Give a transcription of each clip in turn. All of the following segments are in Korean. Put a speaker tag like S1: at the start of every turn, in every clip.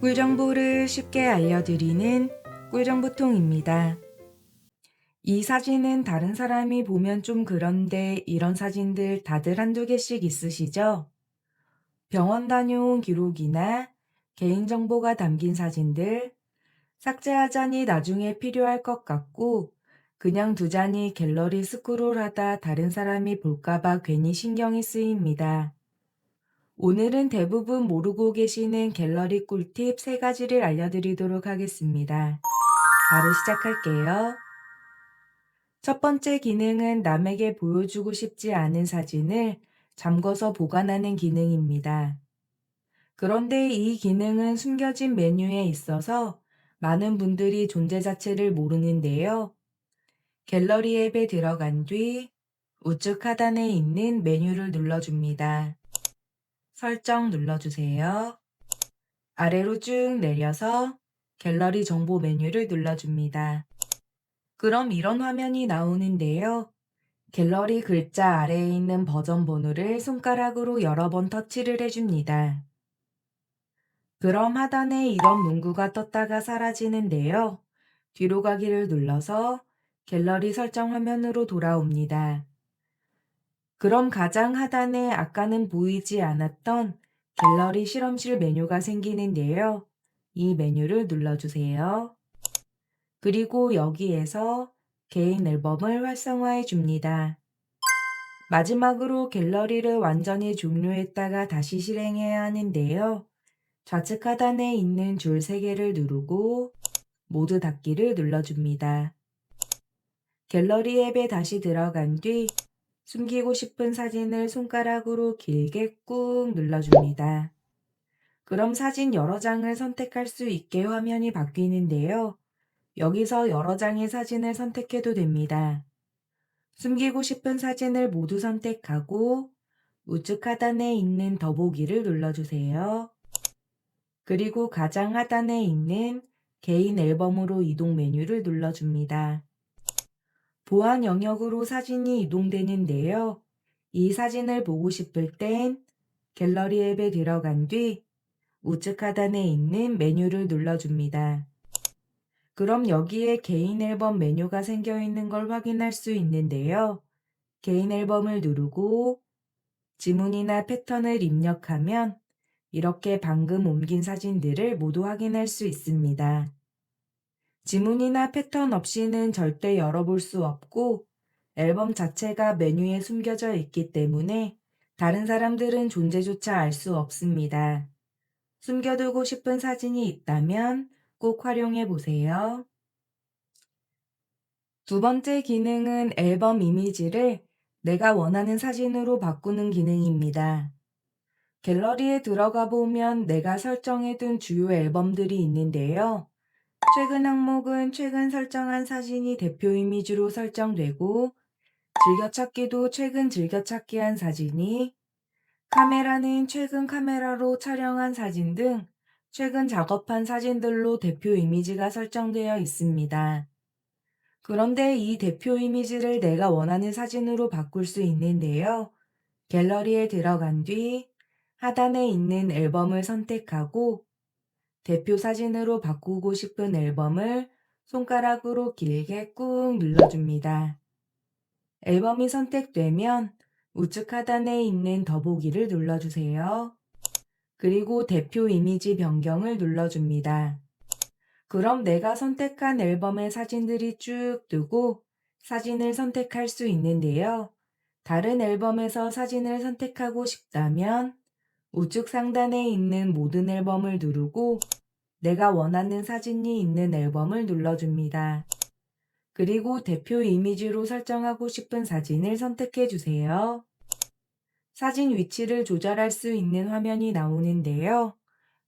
S1: 꿀정보를 쉽게 알려드리는 꿀정보통입니다. 이 사진은 다른 사람이 보면 좀 그런데 이런 사진들 다들 한두 개씩 있으시죠? 병원 다녀온 기록이나 개인정보가 담긴 사진들, 삭제하자니 나중에 필요할 것 같고, 그냥 두자니 갤러리 스크롤하다 다른 사람이 볼까봐 괜히 신경이 쓰입니다. 오늘은 대부분 모르고 계시는 갤러리 꿀팁 3가지를 알려드리도록 하겠습니다. 바로 시작할게요. 첫 번째 기능은 남에게 보여주고 싶지 않은 사진을 잠궈서 보관하는 기능입니다. 그런데 이 기능은 숨겨진 메뉴에 있어서 많은 분들이 존재 자체를 모르는데요. 갤러리 앱에 들어간 뒤 우측 하단에 있는 메뉴를 눌러줍니다. 설정 눌러주세요. 아래로 쭉 내려서 갤러리 정보 메뉴를 눌러줍니다. 그럼 이런 화면이 나오는데요. 갤러리 글자 아래에 있는 버전 번호를 손가락으로 여러 번 터치를 해줍니다. 그럼 하단에 이런 문구가 떴다가 사라지는데요. 뒤로 가기를 눌러서 갤러리 설정 화면으로 돌아옵니다. 그럼 가장 하단에 아까는 보이지 않았던 갤러리 실험실 메뉴가 생기는데요. 이 메뉴를 눌러주세요. 그리고 여기에서 개인 앨범을 활성화해 줍니다. 마지막으로 갤러리를 완전히 종료했다가 다시 실행해야 하는데요. 좌측 하단에 있는 줄 3개를 누르고 모두 닫기를 눌러줍니다. 갤러리 앱에 다시 들어간 뒤 숨기고 싶은 사진을 손가락으로 길게 꾹 눌러줍니다. 그럼 사진 여러 장을 선택할 수 있게 화면이 바뀌는데요. 여기서 여러 장의 사진을 선택해도 됩니다. 숨기고 싶은 사진을 모두 선택하고 우측 하단에 있는 더보기를 눌러주세요. 그리고 가장 하단에 있는 개인 앨범으로 이동 메뉴를 눌러줍니다. 보안 영역으로 사진이 이동되는데요. 이 사진을 보고 싶을 땐 갤러리 앱에 들어간 뒤 우측 하단에 있는 메뉴를 눌러줍니다. 그럼 여기에 개인 앨범 메뉴가 생겨 있는 걸 확인할 수 있는데요. 개인 앨범을 누르고 지문이나 패턴을 입력하면 이렇게 방금 옮긴 사진들을 모두 확인할 수 있습니다. 지문이나 패턴 없이는 절대 열어볼 수 없고 앨범 자체가 메뉴에 숨겨져 있기 때문에 다른 사람들은 존재조차 알 수 없습니다. 숨겨두고 싶은 사진이 있다면 꼭 활용해 보세요. 두 번째 기능은 앨범 이미지를 내가 원하는 사진으로 바꾸는 기능입니다. 갤러리에 들어가 보면 내가 설정해둔 주요 앨범들이 있는데요. 최근 항목은 최근 설정한 사진이 대표 이미지로 설정되고 즐겨찾기도 최근 즐겨찾기한 사진이 카메라는 최근 카메라로 촬영한 사진 등 최근 작업한 사진들로 대표 이미지가 설정되어 있습니다. 그런데 이 대표 이미지를 내가 원하는 사진으로 바꿀 수 있는데요. 갤러리에 들어간 뒤 하단에 있는 앨범을 선택하고 대표 사진으로 바꾸고 싶은 앨범을 손가락으로 길게 꾹 눌러줍니다. 앨범이 선택되면 우측 하단에 있는 더보기를 눌러주세요. 그리고 대표 이미지 변경을 눌러줍니다. 그럼 내가 선택한 앨범의 사진들이 쭉 뜨고 사진을 선택할 수 있는데요. 다른 앨범에서 사진을 선택하고 싶다면 우측 상단에 있는 모든 앨범을 누르고 내가 원하는 사진이 있는 앨범을 눌러줍니다. 그리고 대표 이미지로 설정하고 싶은 사진을 선택해 주세요. 사진 위치를 조절할 수 있는 화면이 나오는데요.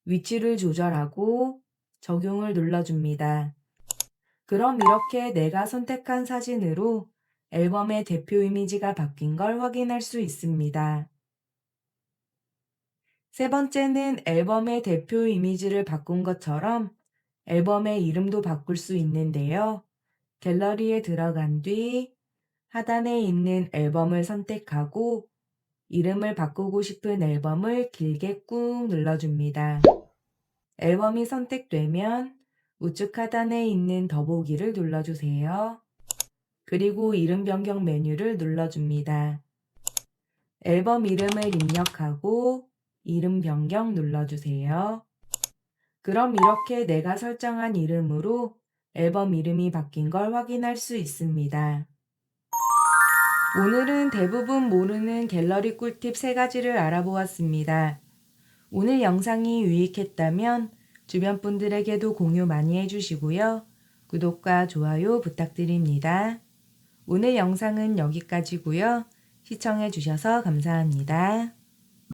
S1: 위치를 조절하고 적용을 눌러줍니다. 그럼 이렇게 내가 선택한 사진으로 앨범의 대표 이미지가 바뀐 걸 확인할 수 있습니다. 세 번째는 앨범의 대표 이미지를 바꾼 것처럼 앨범의 이름도 바꿀 수 있는데요. 갤러리에 들어간 뒤 하단에 있는 앨범을 선택하고 이름을 바꾸고 싶은 앨범을 길게 꾹 눌러줍니다. 앨범이 선택되면 우측 하단에 있는 더보기를 눌러주세요. 그리고 이름 변경 메뉴를 눌러줍니다. 앨범 이름을 입력하고 이름 변경 눌러주세요. 그럼 이렇게 내가 설정한 이름으로 앨범 이름이 바뀐 걸 확인할 수 있습니다. 오늘은 대부분 모르는 갤러리 꿀팁 3가지를 알아보았습니다. 오늘 영상이 유익했다면 주변 분들에게도 공유 많이 해주시고요. 구독과 좋아요 부탁드립니다. 오늘 영상은 여기까지고요. 시청해주셔서 감사합니다.